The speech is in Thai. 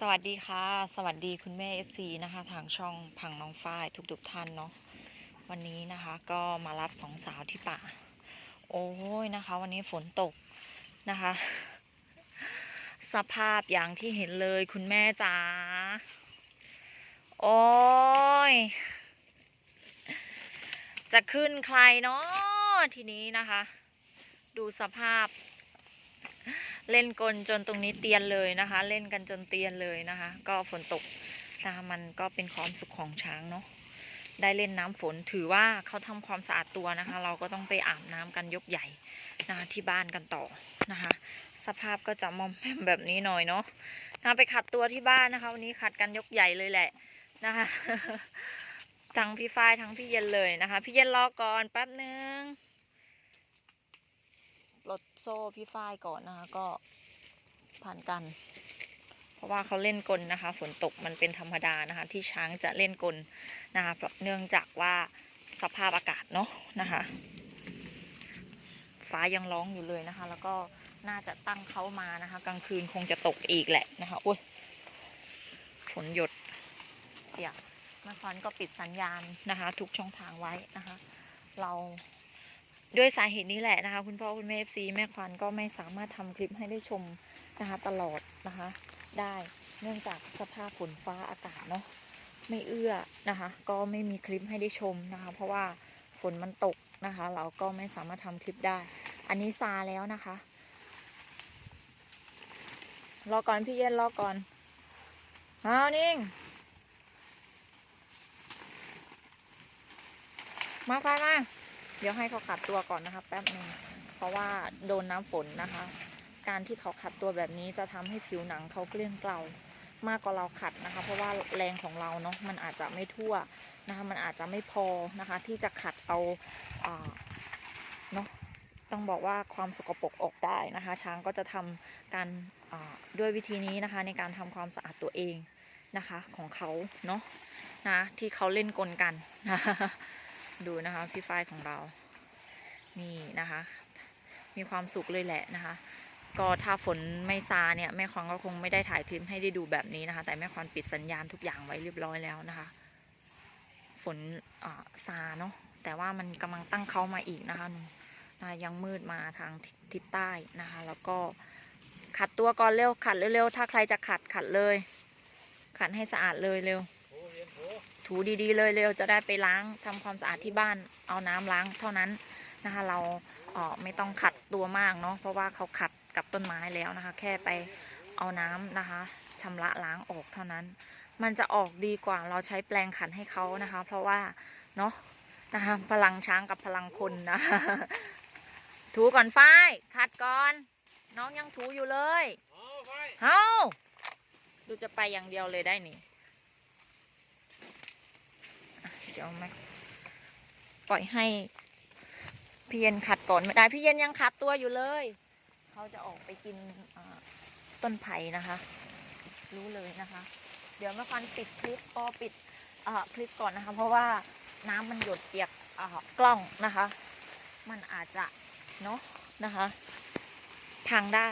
สวัสดีค่ะ สวัสดีคุณแม่ FC นะคะ ทางช่องพังน้องฝ้ายทุกๆท่านเนาะวันนี้นะคะก็มารับสองสาวที่ป่า โอ้ยนะคะ วันนี้ฝนตกนะคะ สภาพอย่างที่เห็นเลยคุณแม่จ๋าโอ้ย จะขึ้นใครเนาะทีนี้นะคะ ดูสภาพ เล่นกลจนตรงนี้เตียนเลยนะคะ เล่นกันจนเตียนเลยนะคะ ก็ฝนตกนะคะมันก็เป็นความสุขของช้างเนาะได้เล่นน้ำฝนถือว่าเขาทำความสะอาดตัวนะคะ เราก็ต้องไปอาบน้ำกันยกใหญ่นะคะที่บ้านกันต่อนะคะ สภาพก็จะมอมแมมแบบนี้หน่อยเนาะนะะไปขัดตัวที่บ้านนะคะ วันนี้ขัดกันยกใหญ่เลยแหละนะคะทั้งพี่ฝ้ายทั้งพี่เย็นเลยนะคะ พี่เย็นรอก่อนแป๊บนึง รถโซ่พี่ฝ้ายก่อนนะคะก็ผ่านกัน เพราะว่าเขาเล่นกลนะคะ ฝนตกมันเป็นธรรมดานะคะ ที่ช้างจะเล่นกลนะคะเพราะเนื่องจากว่าสภาพอากาศเนาะนะคะ ฟ้ายังร้องอยู่เลยนะคะ แล้วก็น่าจะตั้งเขามานะคะ กลางคืนคงจะตกอีกแหละนะคะอุ้ยฝนหยดเดี๋ยวแม่ฟันก็ปิดสัญญาณนะคะ ทุกช่องทางไว้นะคะ เรา ด้วยสาเหตุนี้แหละนะคะ คุณพ่อคุณแม่เอฟซีแม่ควันก็ไม่สามารถทำคลิปให้ได้ชมนะคะตลอดนะคะ ได้เนื่องจากสภาพฝนฟ้าอากาศเนาะไม่เอื้อนะคะ ก็ไม่มีคลิปให้ได้ชมนะคะ เพราะว่าฝนมันตกนะคะ เราก็ไม่สามารถทำคลิปได้ อันนี้ซาแล้วนะคะรอก่อนพี่เย็นรอก่อนเอานิ่ง มาไฟมา เดี๋ยวให้เขาขัดตัวก่อนนะคะ แป๊บหนึ่งเพราะว่าโดนน้ำฝนนะคะ การที่เขาขัดตัวแบบนี้จะทำให้ผิวหนังเขาเกลี้ยงเกลามากกว่าเราขัดนะคะ เพราะว่าแรงของเราเนาะมันอาจจะไม่ทั่วนะคะ มันอาจจะไม่พอนะคะ ที่จะขัดเอาเนาะต้องบอกว่าความสกปรกออกได้นะคะ ช้างก็จะทำการด้วยวิธีนี้นะคะ ในการทำความสะอาดตัวเองนะคะ ของเขาเนาะนะที่เขาเล่นกลกัน ดูนะคะพี่ฝ้ายของเรา นี่นะคะ มีความสุขเลยแหละนะคะ ก็ถ้าฝนไม่ซาเนี่ยแม่ควันก็คงไม่ได้ถ่ายคลิปให้ได้ดูแบบนี้นะคะ แต่แม่ควันปิดสัญญาณทุกอย่างไว้เรียบร้อยแล้วนะคะ ฝนซาเนาะแต่ว่ามันกำลังตั้งเขามาอีกนะคะนะยังมืดมาทางทิศใต้นะคะ แล้วก็ขัดตัวก่อนเร็วขัดเร็วๆถ้าใครจะขัดขัดเลย ขัดให้สะอาดเลยเร็ว ถูดีๆเลยเร็วจะได้ไปล้างทำความสะอาดที่บ้านเอาน้ำล้างเท่านั้นนะคะ เราเออไม่ต้องขัดตัวมากเนาะเพราะว่าเขาขัดกับต้นไม้แล้วนะคะ แค่ไปเอาน้ำนะคะชำระล้างออกเท่านั้น มันจะออกดีกว่าเราใช้แปรงขัดให้เขานะคะ เพราะว่าเนาะนะคะพลังช้างกับพลังคนนะถูก่อนฝ้ายขัดก่อน น้องยังถูอยู่เลยเฮ้าดูจะไปอย่างเดียวเลยได้นี่ เดี๋ยวม่ปล่อยให้พี่เย็นขัดก่อนไม่ได้พี่เย็นยังขัดตัวอยู่เลย เขาจะออกไปกินต้นไผ่นะคะ รู้เลยนะคะ เดี๋ยวม่ฟันปิดคลิปก็ปิดอ่าคลิปก่อนนะคะ เพราะว่าน้ำมันหยดเปียกอ่ากล้องนะคะ มันอาจจะเนาะนะคะ พังได้